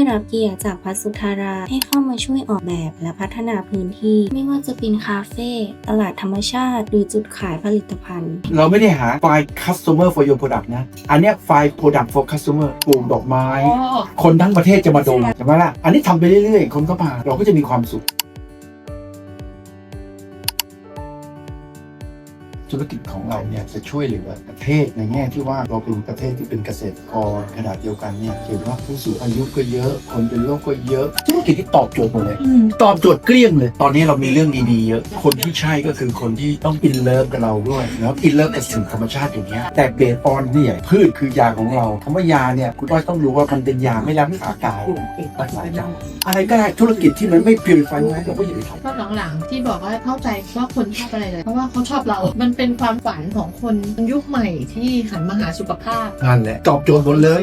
เราได้รับเกียรติจากพัสสุธาราให้เข้ามาช่วยออกแบบและพัฒนาพื้นที่ ไม่ว่าจะเป็นคาเฟ่ตลาดธรรมชาติ หรือจุดขายผลิตภัณฑ์ เราไม่ได้หาไฟล์ customer for your product นะ อันเนี้ยไฟล์ product for customer ปลูกดอกไม้ คนทั้งประเทศจะมาดมใช่ไหมล่ะ อันนี้ทำไปเรื่อยๆ คนก็มา เราก็จะมีความสุข ธุรกิจของเราเนี่ยจะช่วยเหลือประเทศในแง่ที่ว่าเราเป็นประเทศที่เป็นเกษตรกรขนาดเดียวกันเนี่ยเห็นว่าผู้สูงอายุก็เยอะ คนเป็นโรคก็เยอะ ธุรกิจที่ตอบโจทย์หมดเลย ตอบโจทย์เกลี้ยงเลย ตอนนี้เรามีเรื่องดีๆเยอะ คนที่ใช่ก็คือคนที่ต้องอินเลิฟกับเราด้วยแล้วอินเลิฟกับสิ่งธรรมชาติอย่างเงี้ยแต่เบสออนเนี่ยพืชคือยาของเราคำว่ายาเนี่ยคุณอ้อยต้องรู้ว่ามันเป็นยาไม่รักษากายรักษาใจอะไรก็ได้ธุรกิจที่มันไม่ purify ไว้เราก็อย่าไปทำก็หลังๆที่บอกว่าเข้าใจว่าคนชอบอะไรเลยเพราะว่าเขาชอบเรามันเป็นความฝันของคนยุคใหม่ที่หันมาหาสุขภาพ นั่นแหละ ตอบโจทย์หมดเลย